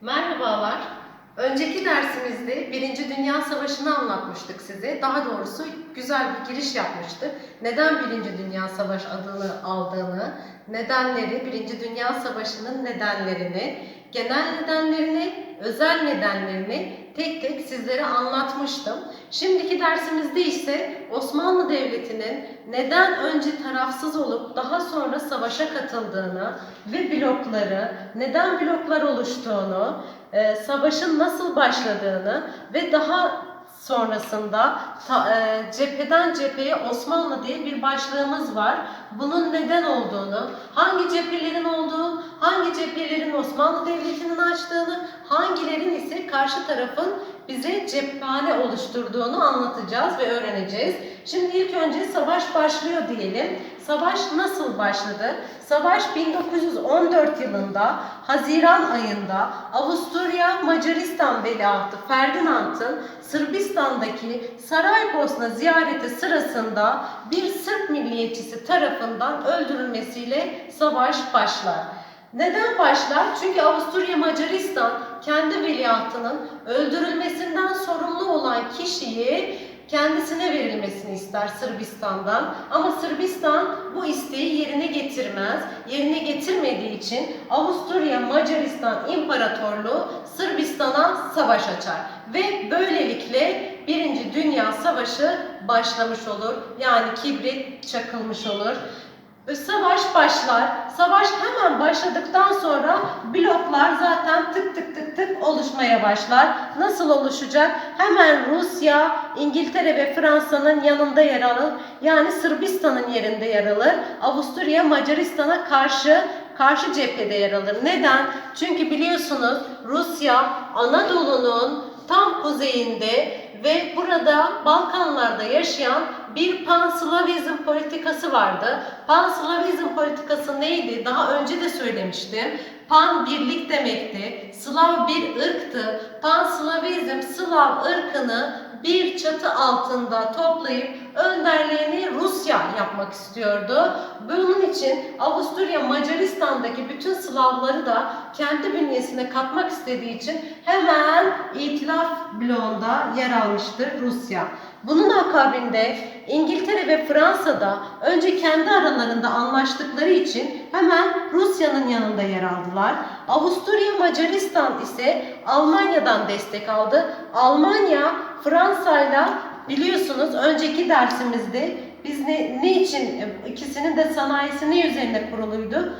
Merhabalar. Önceki dersimizde Birinci Dünya Savaşı'nı anlatmıştık size. Daha doğrusu güzel bir giriş yapmıştık. Neden Birinci Dünya Savaşı adını aldığını, nedenleri, Birinci Dünya Savaşı'nın nedenlerini, genel nedenlerini, özel nedenlerini tek tek sizlere anlatmıştım. Şimdiki dersimizde ise Osmanlı Devleti'nin neden önce tarafsız olup daha sonra savaşa katıldığını ve blokları, neden bloklar oluştuğunu, e, savaşın nasıl başladığını ve daha sonrasında ta- e, cepheden cepheye Osmanlı diye bir başlığımız var. Bunun neden olduğunu, hangi cephelerin olduğu, hangi cephelerin Osmanlı Devleti'nin açtığını, hangilerin ise karşı tarafın bize cephane oluşturduğunu anlatacağız ve öğreneceğiz. Şimdi ilk önce savaş başlıyor diyelim. Savaş nasıl başladı? Savaş 1914 yılında Haziran ayında Avusturya Macaristan veliahtı Ferdinand'ın Sırbistan'daki Saraybosna ziyareti sırasında bir Sırp milliyetçisi tarafından öldürülmesiyle savaş başlar. Neden başlar? Çünkü Avusturya Macaristan kendi veliahtının öldürülmesinden sorumlu olan kişiyi kendisine verilmesini ister Sırbistan'dan. Ama Sırbistan bu isteği yerine getirmez. Yerine getirmediği için Avusturya Macaristan İmparatorluğu Sırbistan'a savaş açar. Ve böylelikle Birinci Dünya Savaşı başlamış olur. Yani kibrit çakılmış olur. Savaş başlar. Savaş hemen başladıktan sonra bloklar zaten tık tık tık tık oluşmaya başlar. Nasıl oluşacak? Hemen Rusya, İngiltere ve Fransa'nın yanında yer alır. Yani Sırbistan'ın yerinde yer alır. Avusturya Macaristan'a karşı karşı cephede yer alır. Neden? Çünkü biliyorsunuz Rusya Anadolu'nun tam kuzeyinde ve burada Balkanlarda yaşayan bir panslavizm politikası vardı. Panslavizm politikası neydi? Daha önce de söylemiştim. Pan birlik demekti. Slav bir ırktı. Panslavizm Slav ırkını bir çatı altında toplayıp önderliğini Rusya yapmak istiyordu. Bunun için Avusturya Macaristan'daki bütün Slavları da kendi bünyesine katmak istediği için hemen İtilaf bloğunda yer almıştır Rusya. Bunun akabinde İngiltere ve Fransa'da önce kendi aralarında anlaştıkları için hemen Rusya'nın yanında yer aldılar. Avusturya Macaristan ise Almanya'dan destek aldı. Almanya Fransa'yla biliyorsunuz önceki dersimizde biz ne, ne için ikisinin de sanayisi ne üzerine kuruluydu?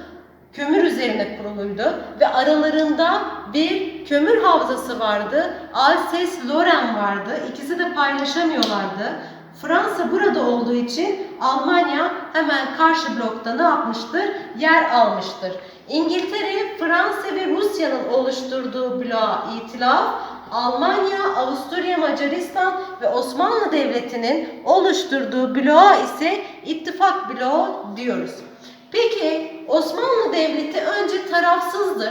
Kömür üzerine kuruluydu ve aralarında bir kömür havzası vardı. Alsace-Lorraine vardı. İkisi de paylaşamıyorlardı. Fransa burada olduğu için Almanya hemen karşı blokta ne yapmıştır? Yer almıştır. İngiltere, Fransa ve Rusya'nın oluşturduğu bloğa itilaf, Almanya, Avusturya, Macaristan ve Osmanlı Devleti'nin oluşturduğu bloğa ise ittifak bloğu diyoruz. Peki Osmanlı Devleti önce tarafsızdır.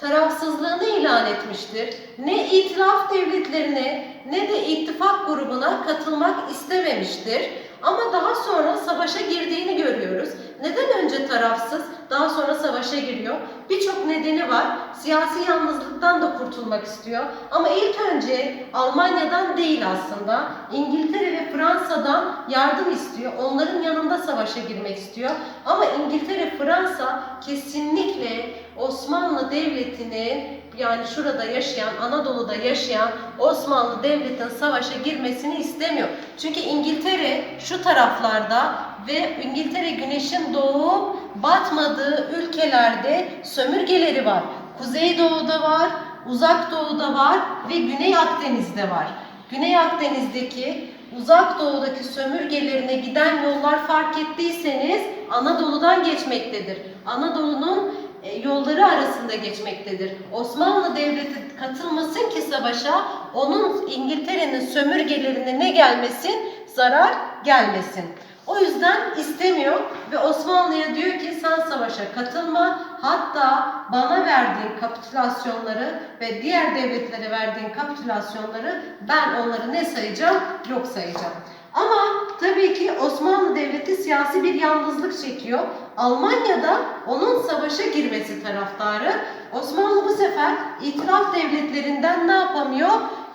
Tarafsızlığını ilan etmiştir. Ne itilaf devletlerine ne de ittifak grubuna katılmak istememiştir. Ama daha sonra savaşa girdiğini görüyoruz. Neden önce tarafsız, daha sonra savaşa giriyor? Birçok nedeni var. Siyasi yalnızlıktan da kurtulmak istiyor. Ama ilk önce Almanya'dan değil aslında. İngiltere ve Fransa'dan yardım istiyor. Onların yanında savaşa girmek istiyor. Ama İngiltere, Fransa kesinlikle Osmanlı Devleti'nin yani şurada yaşayan, Anadolu'da yaşayan Osmanlı Devleti'nin savaşa girmesini istemiyor. Çünkü İngiltere şu taraflarda ve İngiltere güneşin doğup batmadığı ülkelerde sömürgeleri var. Kuzeydoğu'da var, Uzak Doğu'da var ve Güney Akdeniz'de var. Güney Akdeniz'deki Uzak Doğu'daki sömürgelerine giden yollar fark ettiyseniz Anadolu'dan geçmektedir. Anadolu'nun yolları arasında geçmektedir. Osmanlı Devleti katılmasın ki savaşa, onun İngiltere'nin sömürgelerine ne gelmesin? Zarar gelmesin. O yüzden istemiyor ve Osmanlı'ya diyor ki sen savaşa katılma. Hatta bana verdiğin kapitülasyonları ve diğer devletlere verdiğin kapitülasyonları ben onları ne sayacağım? Yok sayacağım. Ama tabii ki Osmanlı Devleti siyasi bir yalnızlık çekiyor. Almanya'da onun savaşa girmesi taraftarı. Osmanlı bu sefer itiraf devletlerinden ne yapamıyor?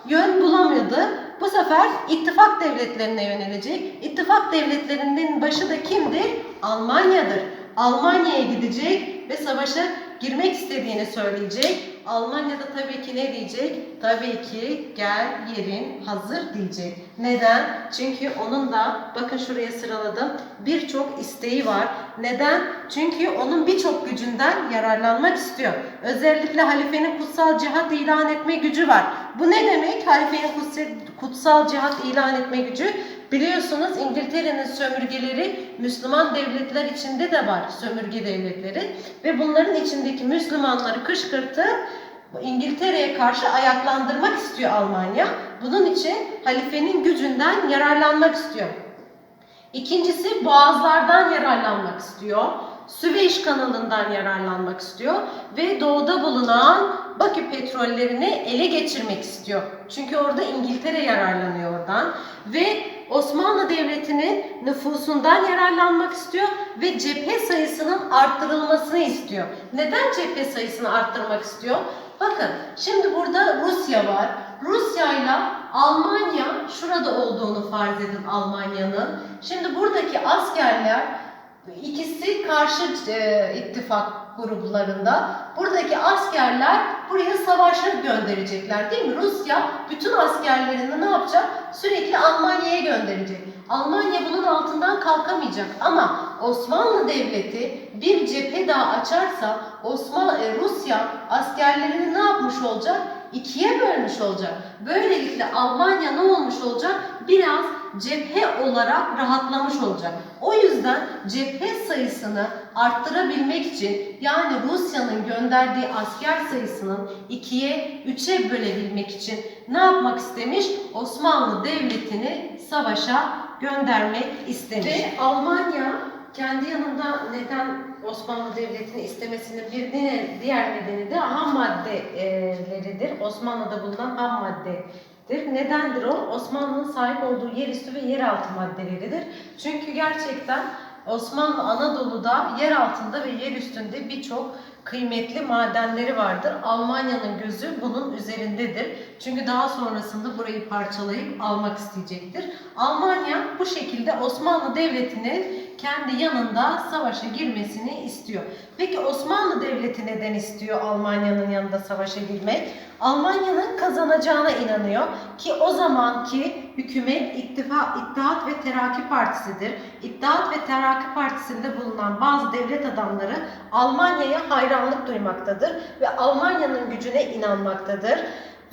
Yön bulamadı. Bu sefer ittifak devletlerine yönelecek. İttifak devletlerinin başı da kimdir? Almanya'dır. Almanya'ya gidecek ve savaşa girmek istediğini söyleyecek. Almanya da tabii ki ne diyecek? Tabii ki gel yerin hazır diyecek. Neden? Çünkü onun da bakın şuraya sıraladım birçok isteği var. Neden? Çünkü onun birçok gücünden yararlanmak istiyor. Özellikle halifenin kutsal cihat ilan etme gücü var. Bu ne demek? Halifenin kutsal cihat ilan etme gücü. Biliyorsunuz İngiltere'nin sömürgeleri Müslüman devletler içinde de var sömürge devletleri ve bunların içindeki Müslümanları kışkırtıp İngiltere'ye karşı ayaklandırmak istiyor Almanya. Bunun için halifenin gücünden yararlanmak istiyor. İkincisi boğazlardan yararlanmak istiyor. Süveyş kanalından yararlanmak istiyor ve doğuda bulunan Bakü petrollerini ele geçirmek istiyor. Çünkü orada İngiltere yararlanıyor oradan ve Osmanlı Devleti'nin nüfusundan yararlanmak istiyor ve cephe sayısının arttırılmasını istiyor. Neden cephe sayısını arttırmak istiyor? Bakın şimdi burada Rusya var. Rusya ile Almanya şurada olduğunu farz edin Almanya'nın. Şimdi buradaki askerler ikisi karşı e, ittifak gruplarında. Buradaki askerler buraya savaşa gönderecekler değil mi? Rusya bütün askerlerini ne yapacak? Sürekli Almanya'ya gönderecek. Almanya bunun altından kalkamayacak ama Osmanlı Devleti bir cephe daha açarsa Osmanlı e, Rusya askerlerini ne yapmış olacak? ikiye bölmüş olacak. Böylelikle Almanya ne olmuş olacak? Biraz cephe olarak rahatlamış olacak. O yüzden cephe sayısını arttırabilmek için yani Rusya'nın gönderdiği asker sayısının ikiye, üçe bölebilmek için ne yapmak istemiş? Osmanlı Devleti'ni savaşa göndermek istemiş. Ve Almanya kendi yanında neden Osmanlı Devleti'ni istemesinin bir diğer nedeni de ham maddeleridir. Osmanlı'da bulunan ham maddedir. Nedendir o? Osmanlı'nın sahip olduğu yerüstü ve yeraltı maddeleridir. Çünkü gerçekten Osmanlı Anadolu'da yer altında ve yer üstünde birçok kıymetli madenleri vardır. Almanya'nın gözü bunun üzerindedir. Çünkü daha sonrasında burayı parçalayıp almak isteyecektir. Almanya bu şekilde Osmanlı Devleti'nin kendi yanında savaşa girmesini istiyor. Peki Osmanlı Devleti neden istiyor Almanya'nın yanında savaşa girmek? Almanya'nın kazanacağına inanıyor ki o zamanki hükümet İttifa, İttihat ve Terakki Partisi'dir. İttihat ve Terakki Partisi'nde bulunan bazı devlet adamları Almanya'ya hayranlık duymaktadır ve Almanya'nın gücüne inanmaktadır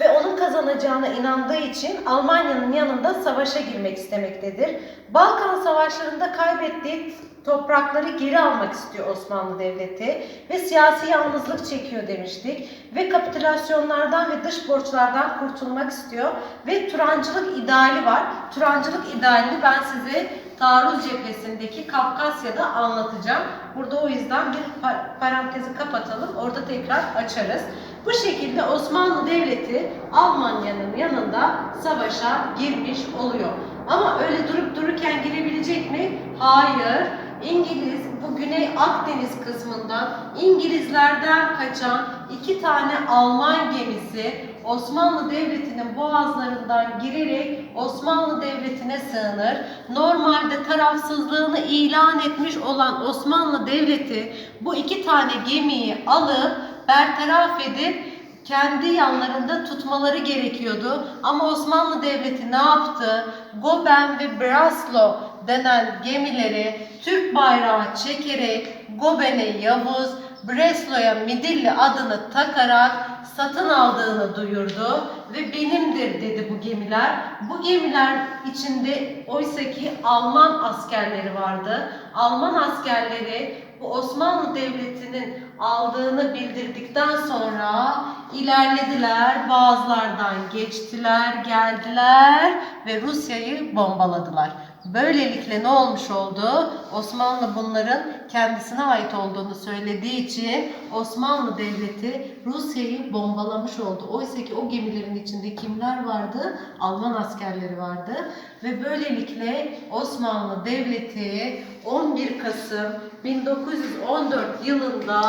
ve onun kazanacağına inandığı için Almanya'nın yanında savaşa girmek istemektedir. Balkan Savaşları'nda kaybettiği toprakları geri almak istiyor Osmanlı Devleti ve siyasi yalnızlık çekiyor demiştik ve kapitülasyonlardan ve dış borçlardan kurtulmak istiyor ve Turancılık ideali var. Turancılık idealini ben size taarruz cephesindeki Kafkasya'da anlatacağım. Burada o yüzden bir parantezi kapatalım. Orada tekrar açarız. Bu şekilde Osmanlı Devleti Almanya'nın yanında savaşa girmiş oluyor. Ama öyle durup dururken girebilecek mi? Hayır. İngiliz bu Güney Akdeniz kısmından İngilizlerden kaçan iki tane Alman gemisi Osmanlı Devleti'nin boğazlarından girerek Osmanlı Devleti'ne sığınır. Normalde tarafsızlığını ilan etmiş olan Osmanlı Devleti bu iki tane gemiyi alıp bertaraf edip kendi yanlarında tutmaları gerekiyordu. Ama Osmanlı Devleti ne yaptı? Goben ve Braslo denen gemileri Türk bayrağı çekerek Goben'e Yavuz, Breslo'ya Midilli adını takarak satın aldığını duyurdu ve benimdir dedi bu gemiler. Bu gemiler içinde oysaki Alman askerleri vardı. Alman askerleri bu Osmanlı Devleti'nin aldığını bildirdikten sonra ilerlediler, bazılardan geçtiler, geldiler ve Rusya'yı bombaladılar. Böylelikle ne olmuş oldu? Osmanlı bunların kendisine ait olduğunu söylediği için Osmanlı Devleti Rusya'yı bombalamış oldu. Oysa ki o gemilerin içinde kimler vardı? Alman askerleri vardı. Ve böylelikle Osmanlı Devleti 11 Kasım 1914 yılında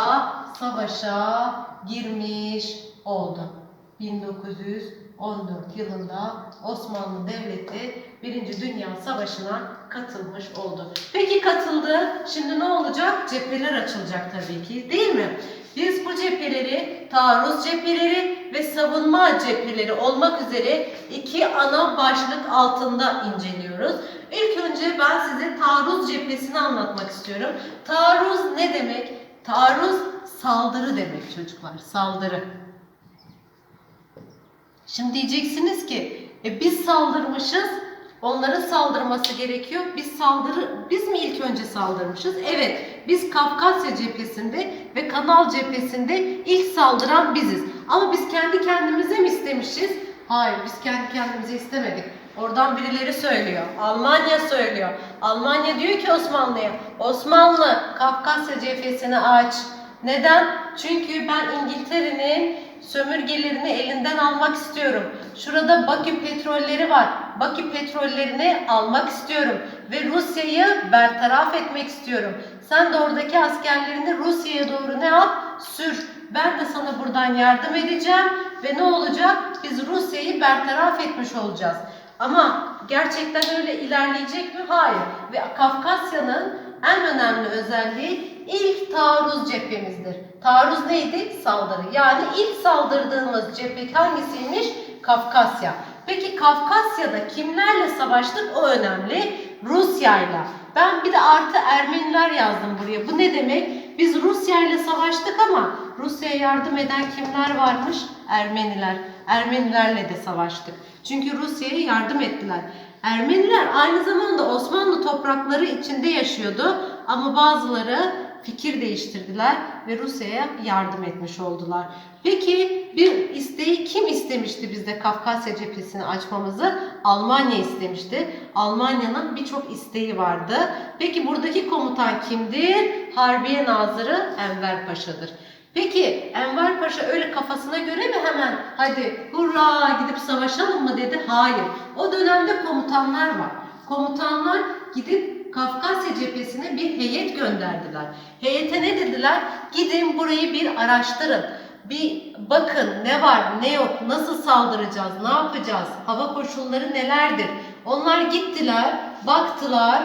savaşa girmiş oldu. 1914 yılında Osmanlı Devleti Birinci Dünya Savaşı'na katılmış oldu. Peki katıldı. Şimdi ne olacak? Cepheler açılacak tabii ki değil mi? Biz bu cepheleri taarruz cepheleri ve savunma cepheleri olmak üzere iki ana başlık altında inceliyoruz. İlk önce ben size taarruz cephesini anlatmak istiyorum. Taarruz ne demek? Taarruz saldırı demek çocuklar. Saldırı. Şimdi diyeceksiniz ki e, biz saldırmışız. Onların saldırması gerekiyor. Biz saldırı biz mi ilk önce saldırmışız? Evet. Biz Kafkasya cephesinde ve Kanal cephesinde ilk saldıran biziz. Ama biz kendi kendimize mi istemişiz? Hayır, biz kendi kendimize istemedik. Oradan birileri söylüyor. Almanya söylüyor. Almanya diyor ki Osmanlı'ya, Osmanlı Kafkasya cephesini aç. Neden? Çünkü ben İngiltere'nin sömürgelerini elinden almak istiyorum. Şurada Bakü petrolleri var. Bakü petrollerini almak istiyorum. Ve Rusya'yı bertaraf etmek istiyorum. Sen de oradaki askerlerini Rusya'ya doğru ne yap? Sür. Ben de sana buradan yardım edeceğim. Ve ne olacak? Biz Rusya'yı bertaraf etmiş olacağız. Ama gerçekten öyle ilerleyecek mi? Hayır. Ve Kafkasya'nın en önemli özelliği ilk taarruz cephemizdir. Taarruz neydi? Saldırı. Yani ilk saldırdığımız cephe hangisiymiş? Kafkasya. Peki Kafkasya'da kimlerle savaştık? O önemli. Rusya'yla. Ben bir de artı Ermeniler yazdım buraya. Bu ne demek? Biz Rusya ile savaştık ama Rusya'ya yardım eden kimler varmış? Ermeniler. Ermenilerle de savaştık. Çünkü Rusya'ya yardım ettiler. Ermeniler aynı zamanda Osmanlı toprakları içinde yaşıyordu ama bazıları fikir değiştirdiler ve Rusya'ya yardım etmiş oldular. Peki bir isteği kim istemişti bizde Kafkasya cephesini açmamızı? Almanya istemişti. Almanya'nın birçok isteği vardı. Peki buradaki komutan kimdir? Harbiye Nazırı Enver Paşa'dır. Peki Enver Paşa öyle kafasına göre mi hemen hadi hurra gidip savaşalım mı dedi? Hayır. O dönemde komutanlar var. Komutanlar gidip Kafkasya cephesine bir heyet gönderdiler. Heyete ne dediler? Gidin burayı bir araştırın. Bir bakın ne var ne yok, nasıl saldıracağız, ne yapacağız, hava koşulları nelerdir? Onlar gittiler, baktılar,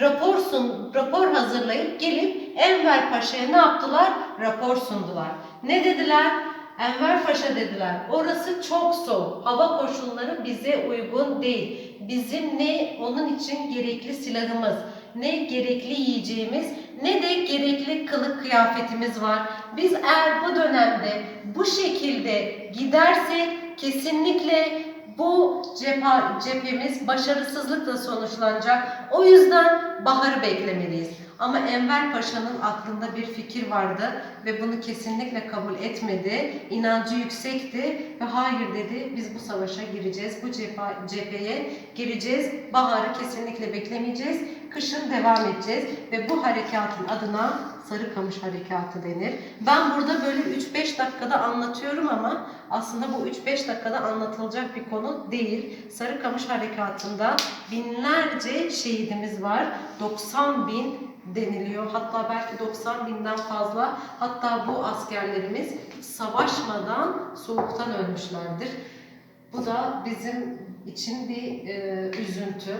rapor sun, rapor hazırlayıp gelip Enver Paşa'ya ne yaptılar? Rapor sundular. Ne dediler? Enver Paşa dediler. Orası çok soğuk. Hava koşulları bize uygun değil. Bizim ne onun için gerekli silahımız, ne gerekli yiyeceğimiz, ne de gerekli kılık kıyafetimiz var. Biz eğer bu dönemde bu şekilde gidersek kesinlikle bu cepha, cephemiz başarısızlıkla sonuçlanacak. O yüzden baharı beklemeliyiz. Ama Enver Paşa'nın aklında bir fikir vardı ve bunu kesinlikle kabul etmedi. İnancı yüksekti ve hayır dedi biz bu savaşa gireceğiz. Bu cepha, cepheye gireceğiz. Baharı kesinlikle beklemeyeceğiz. Kışın devam edeceğiz ve bu harekatın adına Sarıkamış Harekatı denir. Ben burada böyle 3-5 dakikada anlatıyorum ama aslında bu 3-5 dakikada anlatılacak bir konu değil. Sarıkamış Harekatı'nda binlerce şehidimiz var. 90 bin deniliyor. Hatta belki 90 binden fazla. Hatta bu askerlerimiz savaşmadan soğuktan ölmüşlerdir. Bu da bizim için bir e, üzüntü.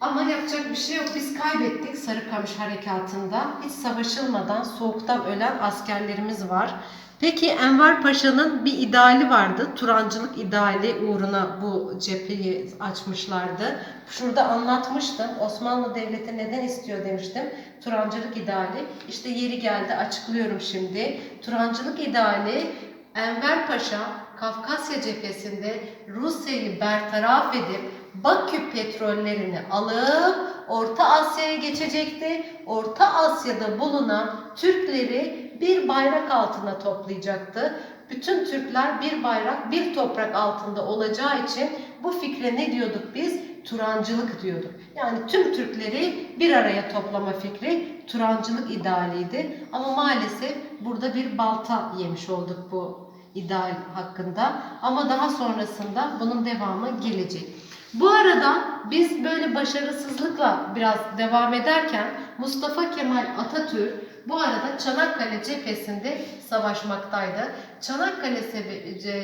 Ama yapacak bir şey yok. Biz kaybettik Sarıkamış Harekatı'nda. Hiç savaşılmadan soğuktan ölen askerlerimiz var. Peki Enver Paşa'nın bir ideali vardı. Turancılık ideali uğruna bu cepheyi açmışlardı. Şurada anlatmıştım. Osmanlı Devleti neden istiyor demiştim. Turancılık ideali. İşte yeri geldi açıklıyorum şimdi. Turancılık ideali Enver Paşa Kafkasya cephesinde Rusya'yı bertaraf edip Bakü petrollerini alıp Orta Asya'ya geçecekti. Orta Asya'da bulunan Türkleri bir bayrak altına toplayacaktı. Bütün Türkler bir bayrak, bir toprak altında olacağı için bu fikre ne diyorduk biz? Turancılık diyorduk. Yani tüm Türkleri bir araya toplama fikri Turancılık idealiydi. Ama maalesef burada bir balta yemiş olduk bu ideal hakkında. Ama daha sonrasında bunun devamı gelecek. Bu arada biz böyle başarısızlıkla biraz devam ederken Mustafa Kemal Atatürk bu arada Çanakkale cephesinde savaşmaktaydı. Çanakkale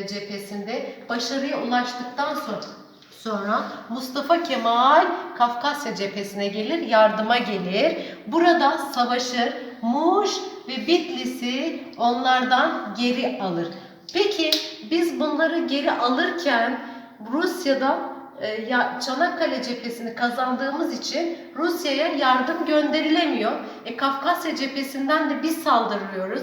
cephesinde başarıya ulaştıktan sonra Sonra Mustafa Kemal Kafkasya cephesine gelir, yardıma gelir. Burada savaşır, Muş ve Bitlis'i onlardan geri alır. Peki biz bunları geri alırken Rusya'da ya Çanakkale cephesini kazandığımız için Rusya'ya yardım gönderilemiyor. E, Kafkasya cephesinden de biz saldırıyoruz.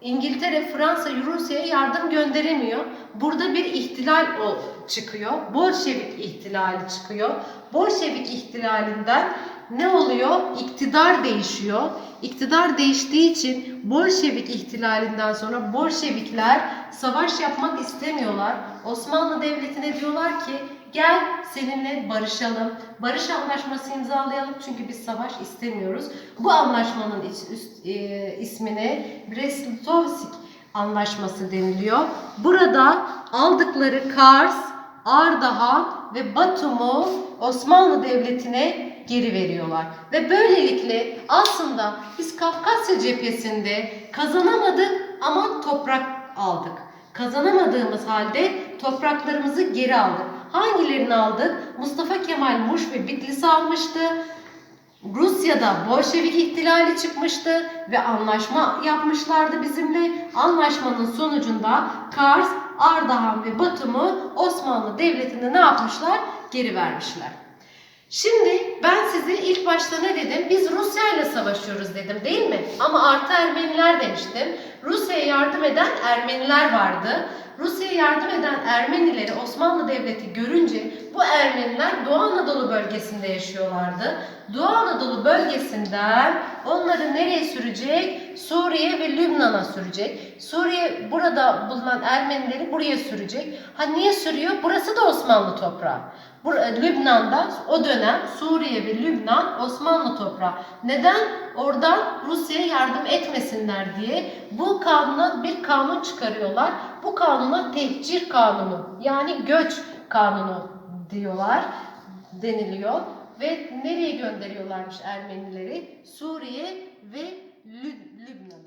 İngiltere, Fransa Rusya'ya yardım gönderemiyor. Burada bir ihtilal o çıkıyor. Bolşevik ihtilali çıkıyor. Bolşevik ihtilalinden ne oluyor? İktidar değişiyor. İktidar değiştiği için Bolşevik ihtilalinden sonra Bolşevikler savaş yapmak istemiyorlar. Osmanlı Devleti'ne diyorlar ki gel seninle barışalım. Barış anlaşması imzalayalım çünkü biz savaş istemiyoruz. Bu anlaşmanın iç- üst, e, ismine Brest-Litovsk anlaşması deniliyor. Burada aldıkları Kars, Ardahan ve Batum'u Osmanlı Devleti'ne geri veriyorlar. Ve böylelikle aslında biz Kafkasya cephesinde kazanamadık ama toprak aldık. Kazanamadığımız halde topraklarımızı geri aldık. Hangilerini aldık? Mustafa Kemal Muş ve Bitlis'i almıştı. Rusya'da Bolşevik ihtilali çıkmıştı ve anlaşma yapmışlardı bizimle. Anlaşmanın sonucunda Kars, Ardahan ve Batum'u Osmanlı Devleti'ne ne yapmışlar? Geri vermişler. Şimdi ben size ilk başta ne dedim? Biz Rusya ile savaşıyoruz dedim değil mi? Ama artı Ermeniler demiştim. Rusya'ya yardım eden Ermeniler vardı. Rusya'ya yardım eden Ermenileri Osmanlı Devleti görünce bu Ermeniler Doğu Anadolu bölgesinde yaşıyorlardı. Doğu Anadolu bölgesinden onları nereye sürecek? Suriye ve Lübnan'a sürecek. Suriye burada bulunan Ermenileri buraya sürecek. Ha niye sürüyor? Burası da Osmanlı toprağı. Bur- Lübnan'da o dönem Suriye ve Lübnan Osmanlı toprağı. Neden? Oradan Rusya'ya yardım etmesinler diye bu kanuna bir kanun çıkarıyorlar. Bu kanuna tehcir kanunu yani göç kanunu diyorlar deniliyor. Ve nereye gönderiyorlarmış Ermenileri? Suriye ve Lü- Lübnan'a.